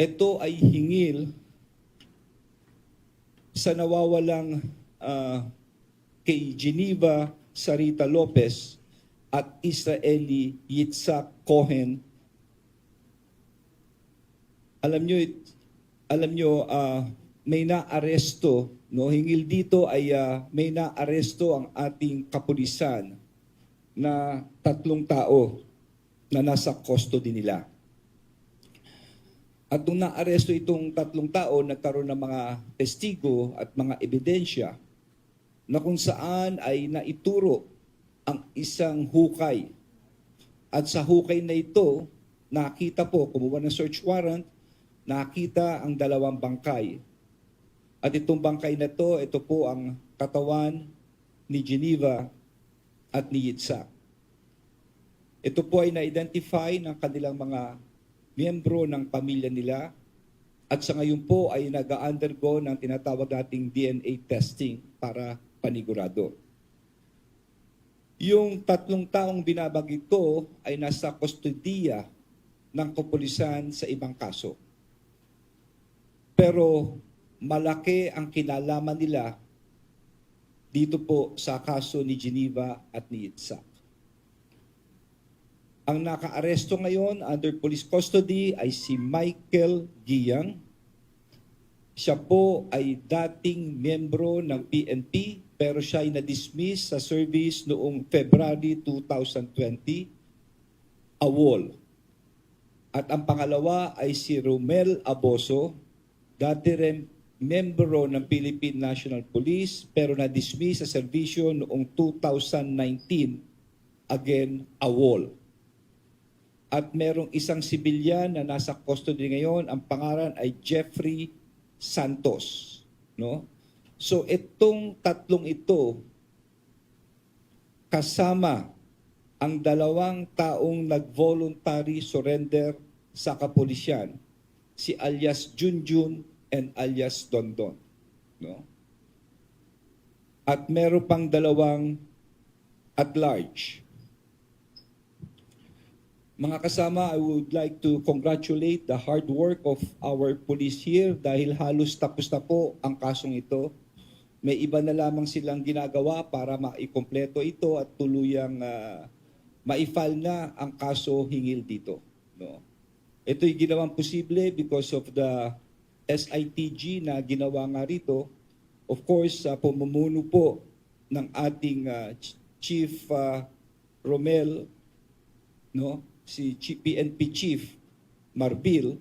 ito ay hingil sa nawawalang ah, kay Geneva Sarita Lopez at Israeli Yitzhak Cohen. Alam nyo, it- alam nyo, ah, may naaresto, no? Hingil dito ay ah, may naaresto ang ating kapulisan na tatlong tao na nasa custody nila. At nung naaresto itong tatlong tao, nagkaroon ng mga testigo at mga ebidensya na kung saan ay naituro ang isang hukay. At sa hukay na ito, nakita po, kumuha ng search warrant, nakita ang dalawang bangkay. At itong bangkay na to, ito po ang katawan ni Geneva at ni Yitzhak. Ito po ay na-identify ng kanilang mga miyembro ng pamilya nila at sa ngayon po ay nag-undergo ng tinatawag nating DNA testing para panigurado. Yung tatlong taong binabagit ko ay nasa kustodiya ng kapulisan sa ibang kaso. Pero malaki ang kinalaman nila dito po sa kaso ni Geneva at ni Yitzhak. Ang nakaaresto ngayon under police custody ay si Michael Giyang. Siya po ay dating miyembro ng PNP pero siya ay na-dismiss sa service noong February 2020, AWOL. At ang pangalawa ay si Romel Aboso, dati rin membro ng Philippine National Police pero na-dismiss sa serbisyo noong 2019, again, AWOL. At merong isang sibilyan na nasa custody ngayon, ang pangalan ay Jeffrey Santos, no? So itong tatlong ito kasama ang dalawang taong nag-voluntary surrender sa kapulisyan, si alias Junjun and alias Dondon, no? At meron pang dalawang at large. Mga kasama, I would like to congratulate the hard work of our police here dahil halos tapos na po ang kasong ito. May iba na lamang silang ginagawa para maikompleto ito at tuluyang uh, maifile na ang kaso hingil dito. No? Ito'y ginawang posible because of the SITG na ginawa nga rito. Of course, sa pumumuno po ng ating uh, Ch- Chief uh, Romel, no? Si PNP Chief Marbil,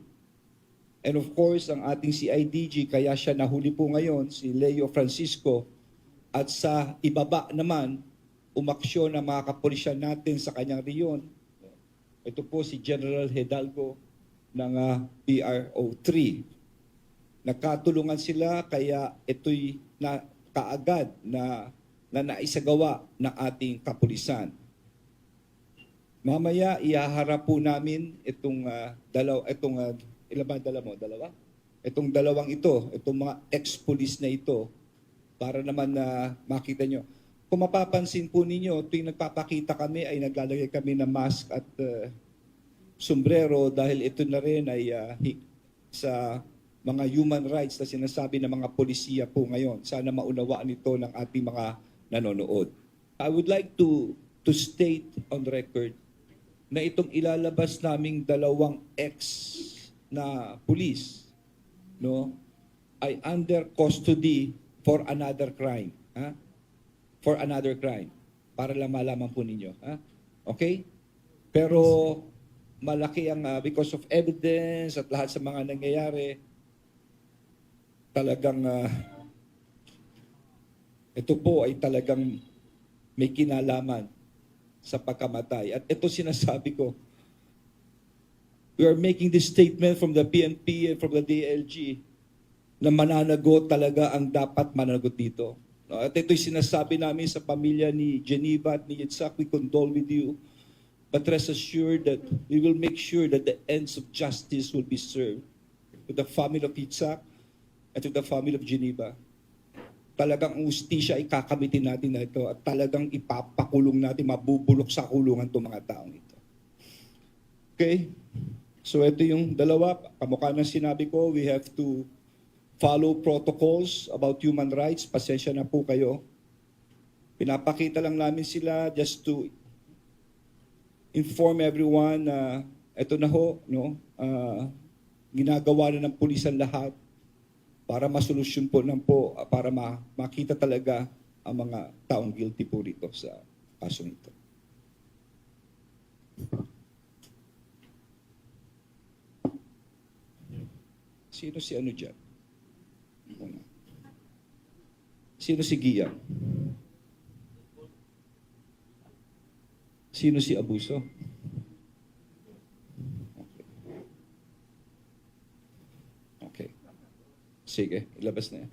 and of course, ang ating CIDG, kaya siya nahuli po ngayon, si Leo Francisco, at sa ibaba naman, umaksyon ang mga kapulisyan natin sa kanyang riyon. Ito po si General Hidalgo ng ah, PRO3. Nagkatulungan sila kaya ito'y na, kaagad na, na naisagawa ng ating kapulisan. Mamaya ihaharap po namin itong uh, dalaw itong uh, ilan ba dala mo? Dalawa? Itong dalawang ito, itong mga ex-police na ito para naman na makita nyo. Kung mapapansin po ninyo, tuwing nagpapakita kami ay naglalagay kami ng mask at uh, sombrero dahil ito na rin ay uh, sa mga human rights na sinasabi ng mga polisiya po ngayon. Sana maunawaan ito ng ating mga nanonood. I would like to to state on record na itong ilalabas naming dalawang ex na police no ay under custody for another crime ha? For another crime para lang malaman po ninyo ha? Okay? Pero malaki ang ah, because of evidence at lahat sa mga nangyayari talagang ah, ito po ay talagang may kinalaman sa pagkamatay. At ito sinasabi ko, we are making this statement from the PNP and from the DLG na mananagot talaga ang dapat mananagot dito. At ito'y sinasabi namin sa pamilya ni Geneva at ni Yitzhak, we condole with you. But rest assured that we will make sure that the ends of justice will be served to the family of Yitzhak and to the family of Geneva talagang ang ustisya ay kakamitin natin na ito at talagang ipapakulong natin, mabubulok sa kulungan itong mga taong ito. Okay? So ito yung dalawa, kamukha ng sinabi ko, we have to follow protocols about human rights. Pasensya na po kayo. Pinapakita lang namin sila just to inform everyone na ito na ho, no? ah, ginagawa na ng pulis ang lahat para masolusyon po ng po, ah, para ma- makita talaga ang mga taong guilty po rito sa kasong ito. Sino si ano dyan? Una. Sino si Gian? Sino si Abuso? Okay. Okay. Sige, ilabas na yan.